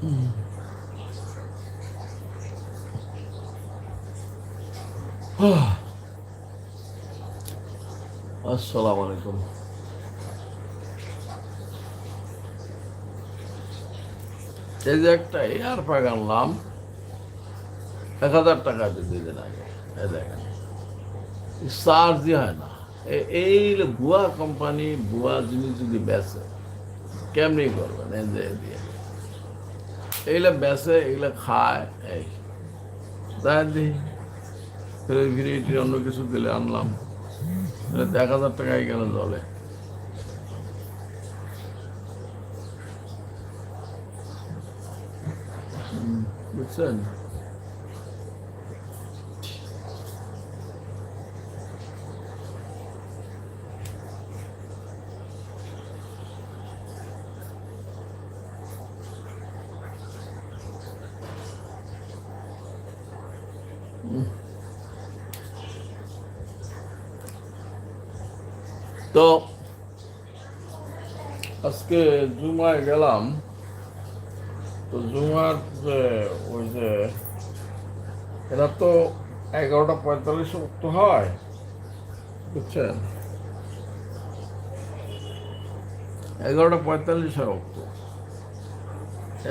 আসসালামু আলাইকুম এই যে একটা এয়ার প্যাক আনলাম, এক হাজার টাকা দুই দিন আগে। এই দেখেন চার্জই হয় না। এই ভুয়া কোম্পানি ভুয়া জিনিস যদি বেচে, কেমনি করবেন? এই যে দিয়ে এইগুলো বেচে, এগুলো খায়, এই। তাই অন্য কিছু দিলে আনলাম। এক হাজার টাকায় গেল জলে। বুঝছেন? তো আজকে জুমায় গেলাম। তো জুমার যে ওই যে এরা তো এগারোটা পঁয়তাল্লিশ উক্ত হয়, বুঝছেন? এগারোটা পঁয়তাল্লিশ হয় অক্ত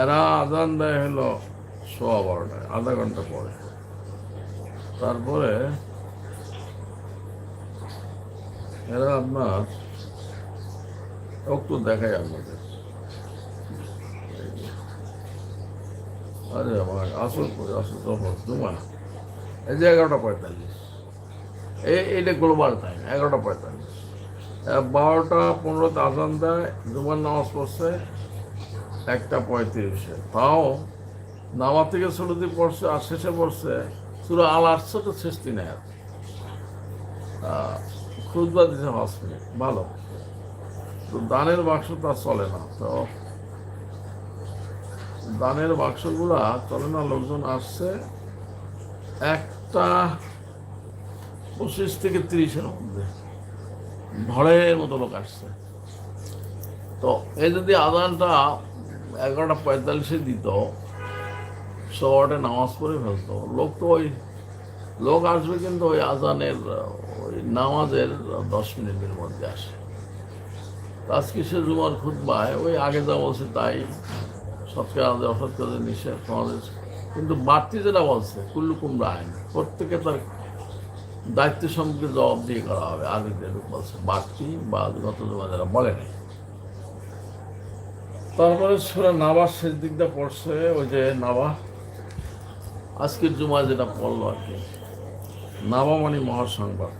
এরা আজান দেয় হলো সোয়া বারোটায়, আধা ঘণ্টা পরে। তারপরে এরা আপনার একটু দেখাই আপনাদের আরে আমার আসল করে, আসল তখন জুমা এই যে এগারোটা পঁয়তাল্লিশ। এই, এইটা গ্লোবাল টাইম এগারোটা পঁয়তাল্লিশ। বারোটা, পনেরোতে আজান দেয়, জুমার নামাজ পড়ছে, একটা পঁয়ত্রিশে। তাও নামা থেকে ষোলোতে পড়ছে, আর শেষে পড়ছে শুরু আল তো শেষ দিন খুদবা দিতে পাঁচ ভালো। তো দানের বাক্স তো চলে না। তো দানের বাক্সগুলা চলে না, লোকজন আসছে। একটা পঁচিশ থেকে তিরিশের মধ্যে। ভরের মতো লোক আসছে। তো এই যদি আদানটা এগারোটা পঁয়তাল্লিশে দিত শহরে নামাজ পড়ে ফেলতো। লোক তো ওই লোক আসবে কিন্তু ওই আজানের নামাজের দশ মিনিটের মধ্যে আসে। আজকে সে জুমার খুদ্বায় ওই আগে যা বলছে তাই। সৎকে আমাদের অসৎ কাজে নিষেধ কিন্তু বাড়তি যেটা বলছে, কুল্লুকুম আইন প্রত্যেকে তার দায়িত্ব সম্পর্কে জবাব দিয়ে করা হবে। আগে যেরকম বলছে, বাড়তি বা গত জমা যারা বলে নাই। তারপরে সুরা নাবার শেষ দিকটা পড়ছে, ওই যে নাবা। আজকের জুমা যেটা পড়ল আর কি, নাবা মানে মহাসংবাদ।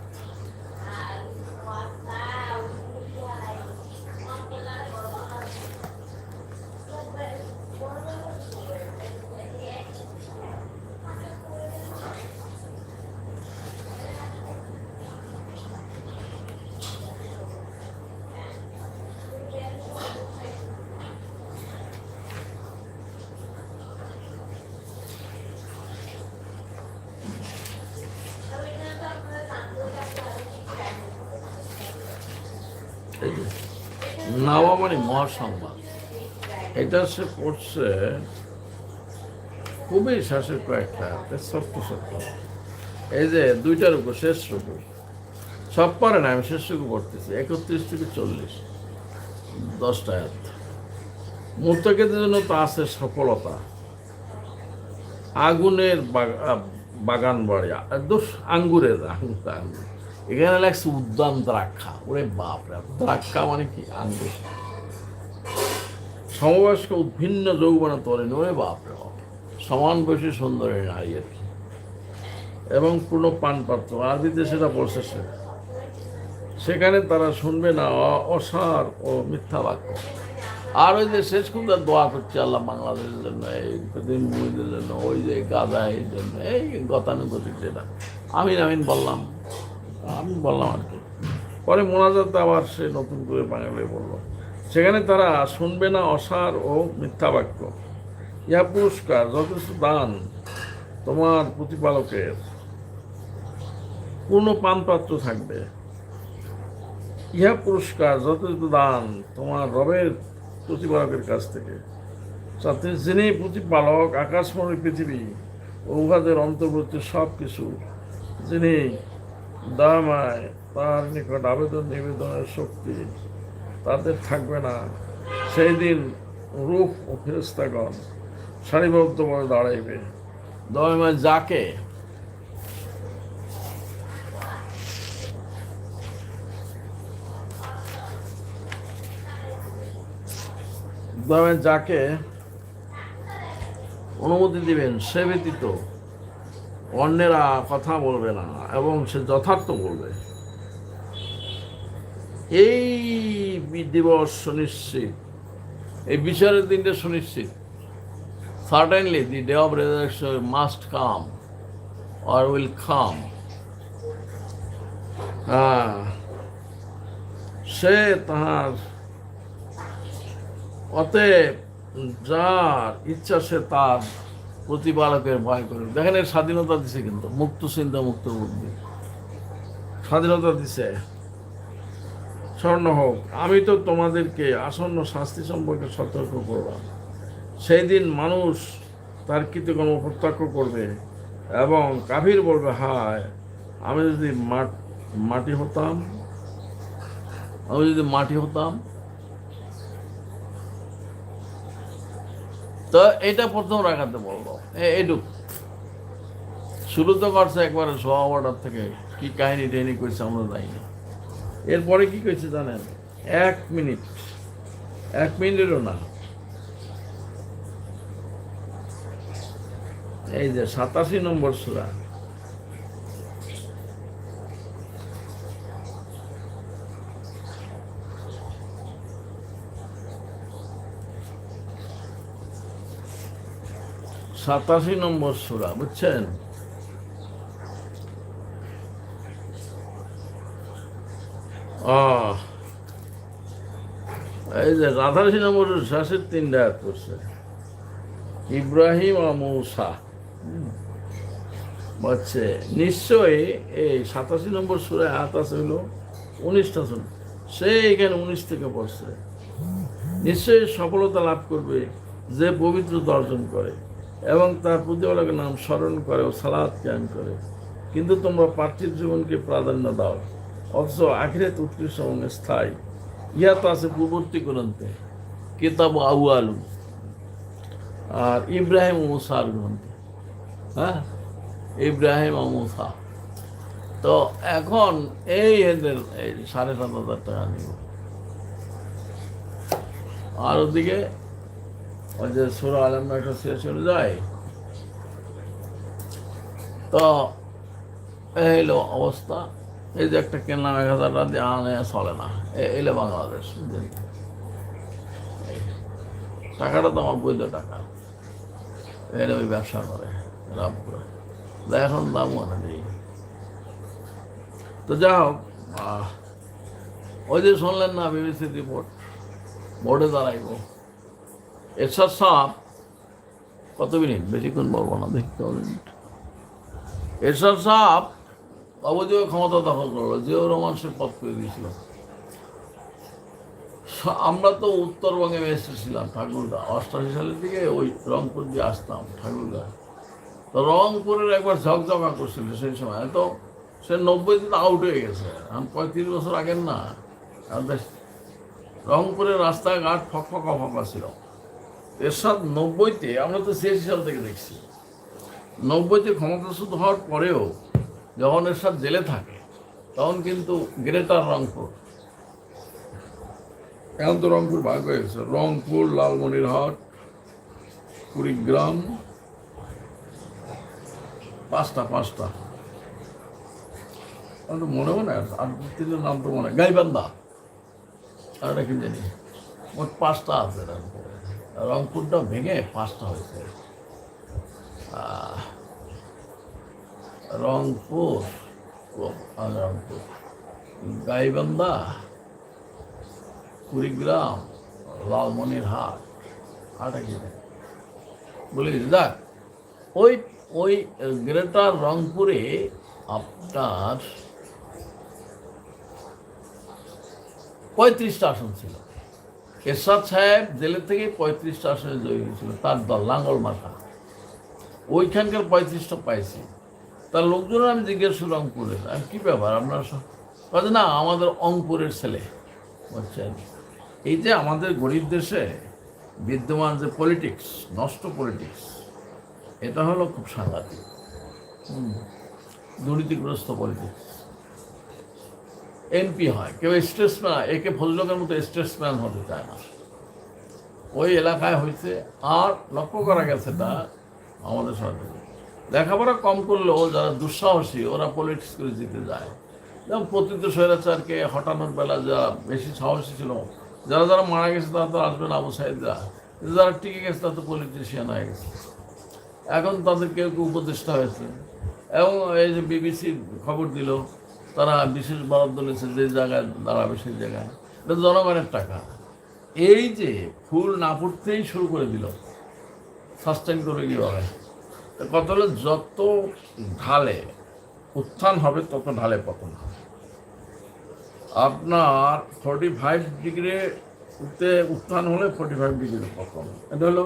এই যে, মানে মহাসংবাদ। এটা সে পড়ছে খুবই শ্বাসের কয়েকটা ছোট্ট ছোট্ট। এই যে দুইটার উপর শেষ রুকু। সব পারে না আমি শেষ রুকু পড়তেছি। একত্রিশ থেকে চল্লিশ। দশটা হাত মুর্তকেদের জন্য তা আছে সফলতা। আগুনের বাগ- বাগান বাড়ি। দোষ আঙ্গুরের আঙ্গুর আঙ্গুর। এখানে লাগছে উদ্যান দ্রাক্ষা। ওরে বাপ রে দ্রাক্ষা মানে কি? আঙ্গুর সমবয়স্ক উদ্ভিন্ন যৌবনে তোলেন ওরে বাপ রে বাপ সমান বয়সী সুন্দরী নারী আর কি। এবং পূর্ণ পানপাত্র আরবিতে সেটা বলছে সে। সেখানে তারা শুনবে না অসার ও মিথ্যা বাক্য। আর ওই যে শেষ খুঁজে দোয়া করছে আল্লাহ বাংলাদেশের জন্য, এই দিনভূমিদের জন্য, ওই যে গাদা এই জন্য, এই গতানুগতিক যেটা। আমিন আমিন বললাম। আমি বললাম আর কি। পরে মোনাজাতে আবার সে নতুন করে বাঙালি বলল। সেখানে তারা শুনবে না অসার ও মিথ্যা বাক্য। ইহা পুরস্কার, যথেষ্ট দান তোমার প্রতিপালকের। পূর্ণ পানপাত্র থাকবে। ইহা পুরস্কার, যথেষ্ট দান তোমার রবের প্রতিপালকের কাছ থেকে। যাতে যিনি প্রতিপালক আকাশময় পৃথিবী ও উহাদের অন্তর্বর্তী সব কিছু যিনি দামায় তার নিকট আবেদন নিবেদনের শক্তি তাদের থাকবে না। সেই দিন রূপ ও ফেরেস্তাগণ সারিবদ্ধভাবে দাঁড়াইবে। দয়াময় যাকে যাকে অনুমতি দিবেন, সে ব্যতীত অন্যেরা কথা বলবে না এবং সে যথার্থ বলবে। এই দিবস সুনিশ্চিত, এই বিচারের দিনটা সুনিশ্চিত। Certainly the day of resurrection must come or will come সে তাহার অতএব যার ইচ্ছা সে তার প্রতিপালকের ভয় করে। দেখেন, এর স্বাধীনতা দিছে কিন্তু, মুক্ত চিন্তা, মুক্ত বুদ্ধি। স্বাধীনতা দিছে। স্বর্ণ হোক, আমি তো তোমাদেরকে আসন্ন শাস্তি সম্পর্কে সতর্ক করলাম। সেই দিন মানুষ তার কৃতকর্ম প্রত্যক্ষ করবে এবং কাফির বলবে, হায়, আমি যদি মাট- মাটি হতাম, আমি যদি মাটি হতাম তো এটা প্রথম রাখাতে বলল এ- এইটুক শুরু তো করছে একবারে সোয়া থেকে। কি কাহিনী, টাহিনী করছে আমরা জানি না। এরপরে কি করছে জানেন? এক মিনিট। এক মিনিটেরও না। এই যে সাতাশি নম্বর সুরা। সাতাশি নম্বর সুরা, বুঝছেন? এই যে নম্বর আয়াত করছে ইব্রাহিম নিশ্চয়ই এই সাতাশি নম্বর সুরে হাত আছে হলো উনিশটা শুন সে এখানে উনিশ থেকে পড়ছে। নিশ্চয়ই সফলতা লাভ করবে যে পবিত্র দর্শন করে। এবং তার প্রতিপালকের নাম স্মরণ করে ও সালাদ জ্ঞান করে। কিন্তু তোমরা পার্থিব জীবনকে প্রাধান্য দাও, অথচ আখিরাত উৎকৃষ্ট এবং স্থায়ী। ইহা তো আছে পূর্ববর্তী গ্রন্থে, কিতাব আউ আলু আর ইব্রাহিম মুসার গ্রন্থে। হ্যাঁ? ইব্রাহিম মুসা। তো এখন এই এদের এই সাড়ে সাত হাজার টাকা নিব। আর ওদিকে যে সুরা আলম একটা শেষ হয়ে যায়। তো এই অবস্থা। এই যে একটা কেনা এক হাজার আনে চলে না। এলো বাংলাদেশ। টাকাটা তো আমার বৈধ টাকা। এরা ওই ব্যবসা করে করে। এখন দাম মনে নেই। তো যা হোক ওই যে শুনলেন না বিবিসি রিপোর্ট বোর্ডে দাঁড়াইব। এরশাদ সাপ, কত মিনিট? বেশিক্ষণ বলব না, দেখতে হবে। এরশাদ সাপ, অবৈধ ক্ষমতা দখল করল জিয়াউর রহমান সে পথ করে দিয়েছিল আমরা তো উত্তরবঙ্গে এসেছিলাম ঠাকুরদা অষ্টাশি সালের দিকে ওই রংপুর দিয়ে আসতাম ঠাকুরদা তো রংপুরের একবার ঝকঝকা করছিল সেই সময়। তো সে নব্বই দিন আউট হয়ে গেছে। এখন পঁয়ত্রিশ বছর আগের না। রংপুরের রাস্তাঘাট ফক ফকা ফকা ছিল। এরশাদ নব্বইতে, আমরা তো ছিয়াশি সাল থেকে দেখছি। নব্বইতে ক্ষমতাচ্যুত হওয়ার পরেও যখন এরশাদ জেলে থাকে, তখন কিন্তু গ্রেটার রংপুর। এখন তো রংপুর ভাগ হয়ে গেছে। রংপুর, লালমনিরহাট, কুড়িগ্রাম, পাঁচটা পাঁচটা। আমার মনে মনে আর দু তিনটের নাম তো মনে হয়। গাইবান্ধা। আর একটা কি জানি, মোট পাঁচটা আছে রংপুরে। রংপুরটা ভেঙে পাঁচটা হয়েছে। রংপুর রংপুর। গাইবান্ধা, কুড়িগ্রাম, লালমনিরহাট আটা কি। বলে দেখ, ওই ওই গ্রেটার রংপুরে আপনার পঁয়ত্রিশটা আসন ছিল। এরশাদ সাহেব জেলের থেকে পঁয়ত্রিশটা আসনে জয়ী হয়েছিল, তার দল, লাঙ্গল মাথা। ওইখানকার পঁয়ত্রিশটা পাইছি। তার লোকজন আমি জিজ্ঞেস করলাম, অঙ্কুরের আমি কী ব্যাপার? আপনার সব না, আমাদের অঙ্কুরের ছেলে। বুঝছেন এই যে আমাদের গরিব দেশে বিদ্যমান যে পলিটিক্স নষ্ট পলিটিক্স এটা হলো খুব সাংঘাতিক। দুর্নীতিগ্রস্ত পলিটিক্স এমপি হয়। কেউ স্টেটসম্যান একে ফজলকের মতো স্টেটসম্যান হতে চায় না। ওই এলাকায় হয়েছে। আর লক্ষ্য করা গেছে তা আমাদের সাথে লেখাপড়া কম করলেও যারা দুঃসাহসী, ওরা পলিটিক্স করে জিতে যায়। যেমন প্রতিত স্বৈরাচারকে হটানোর বেলা যারা বেশি সাহসী ছিল, যারা যারা মারা গেছে তারা তো আসবেন আবু কিন্তু যারা টিকে গেছে তারা তো পলিটিশিয়ান হয়ে গেছে। এখন তাদের কেউ কেউ উপদেষ্টা হয়েছে। এবং এই যে বিবিসি খবর দিল তারা বিশেষ বরাদ্দ নিয়েছে যে জায়গায় দাঁড়াবে সেই জায়গায়। এটা জনগণের টাকা। এই যে ফুল না ফুটতেই শুরু করে দিল সাস্টেন করে কীভাবে কত হলো, যত ঢালে উত্থান হবে, তত ঢালে পতন হবে। আপনার ফর্টি ফাইভ ডিগ্রিতে উত্থান হলে ফর্টি ফাইভ ডিগ্রি পতন। এটা হলো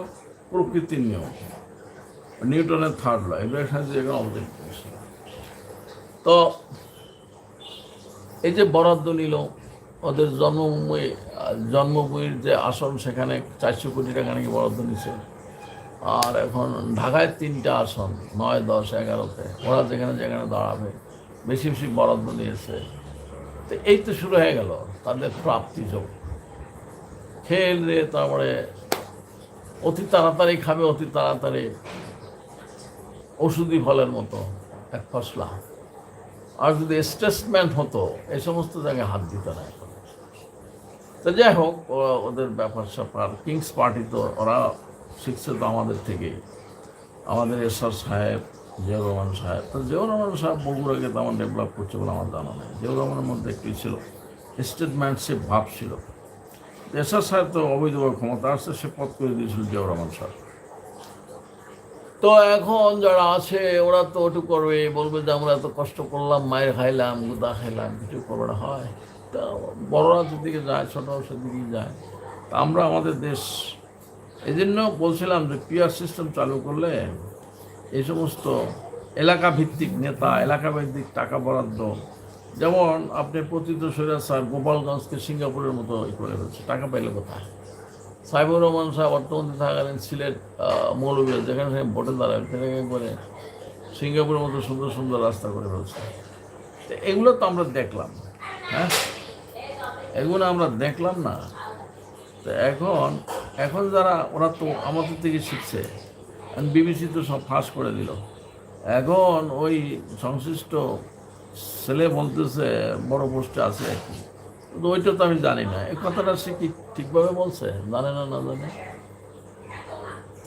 প্রকৃতির নিয়ম। নিউটনের থার্ড ল সাথে এখানে আমাদের তো এই যে বরাদ্দ নিল, ওদের জন্মভূমি, জন্মভূমির যে আসন, সেখানে চারশো কোটি টাকা নাকি বরাদ্দ নিছে আর এখন ঢাকায় তিনটা আসন, নয়, দশ, এগারোতে। ওরা যেখানে যেখানে দাঁড়াবে, বেশি বেশি বরাদ্দ নিয়েছে। তো এই তো শুরু হয়ে গেল, তাদের প্রাপ্তি যোগ। দিয়ে তারপরে অতি তাড়াতাড়ি খাবে, অতি তাড়াতাড়ি ওষুধি ফলের মতো এক ফসলা। আর যদি স্টেটসম্যান হতো, এই সমস্ত জায়গায় হাত দিত না এখন তো যাই হোক, ও- ওদের ব্যাপার স্যাপার। কিংস পার্টি তো ওরা শিখছে তো আমাদের থেকেই আমাদের এসআর সাহেব, জিয়াউর রহমান সাহেব। তো জিয়াউর রহমান সাহেব বগুড়াকে তেমন ডেভেলপ করছে বলে আমার জানা নেই। জিয়াউর রহমানের মধ্যে একটি ছিল স্টেটম্যানশিপ ভাব ছিল। এসআর সাহেব তো অবৈধভাবে ক্ষমতা আসছে, সে পথ করে দিয়েছিল জিয়াউর রহমান সাহেব। তো এখন যারা আছে, ওরা তো ওটু করবে, বলবে যে আমরা এত কষ্ট করলাম, মায়ের খাইলাম, গুদা খাইলাম, কিছু করবে না, হয়। তা বড়রা যেদিকে যায় ছোটরা সেদিকেই যায়। তা আমরা আমাদের দেশ এই জন্য বলছিলাম যে পিয়ার সিস্টেম চালু করলে এই সমস্ত এলাকা ভিত্তিক নেতা এলাকা ভিত্তিক টাকা বরাদ্দ, যেমন আপনি পতিত সৈরাজ স্যার গোপালগঞ্জকে সিঙ্গাপুরের মতো করে ফেলছে, টাকা পাইলে কোথায়? সাইবুর রহমান সাহেব অর্থমন্ত্রী থাকাকালীন সিলেট মৌলভীয়া যেখানে সেখানে ভোটে দাঁড়ায় করে সিঙ্গাপুরের মতো সুন্দর সুন্দর রাস্তা করে ফেলছে। তো এগুলো তো আমরা দেখলাম হ্যাঁ? এগুলো আমরা দেখলাম না। তো এখন এখন যারা, ওরা তো আমাদের থেকে শিখছে। বিবিসি তো সব ফাঁস করে দিল। এখন ওই সংশ্লিষ্ট ছেলে বলতেছে, বড় পোস্টে আছে। কিন্তু ওইটা তো আমি জানি না। এই কথাটা কি ঠিকভাবে বলছে? জানে না না জানে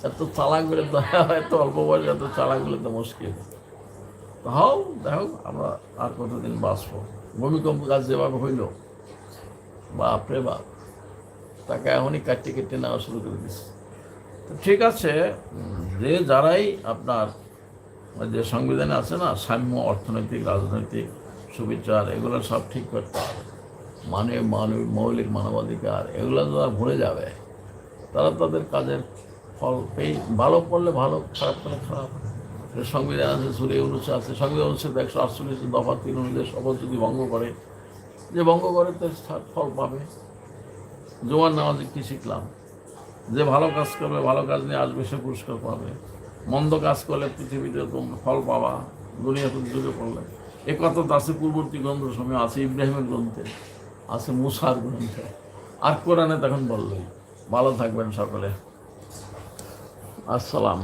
এত চালাক বলে এত অল্প বয়সে এত চালাক বলে তো মুশকিল। হও দেখো আমরা আর কতদিন বাঁচবো? ভূমিকম্প কাজ যেভাবে হইল বাপরে বাপ, তাকে এখনই কাটতে কেটে নেওয়া শুরু করে দিচ্ছে তো ঠিক আছে, যে যারাই আপনার যে সংবিধানে আছে না, সাম্য অর্থনৈতিক, রাজনৈতিক, সুবিচার, এগুলো সব ঠিক করতে হবে। মানে মানব মৌলিক মানবাধিকার, এগুলো যারা ভুলে যাবে। তারা তাদের কাজের ফল পেয়ে, ভালো করলে ভালো, খারাপ করলে খারাপ। সংবিধান আছে সুরে অনুচ্ছেদ আছে, সংবিধান অনুচ্ছেদ একশো আটচল্লিশ, দফা তিন অনুযায়ী শপথ যদি ভঙ্গ করে, যে ভঙ্গ করে তার ফল পাবে। জোয়ার নামাজে কী শিখলাম? যে ভালো কাজ করবে ভালো কাজ নিয়ে আসবে, সে পুরস্কার পাবে। মন্দ কাজ করলে পৃথিবীতে ফল পাবা, দুনিয়াতে যুগে পড়লে। এ কথা আছে পূর্ববর্তী গ্রন্থ সময়, আছে ইব্রাহিমের গ্রন্থে। আছে মুসার গ্রন্থে। আর কোরআনে তখন বললেন ভালো থাকবেন সকলে। আসসালাম।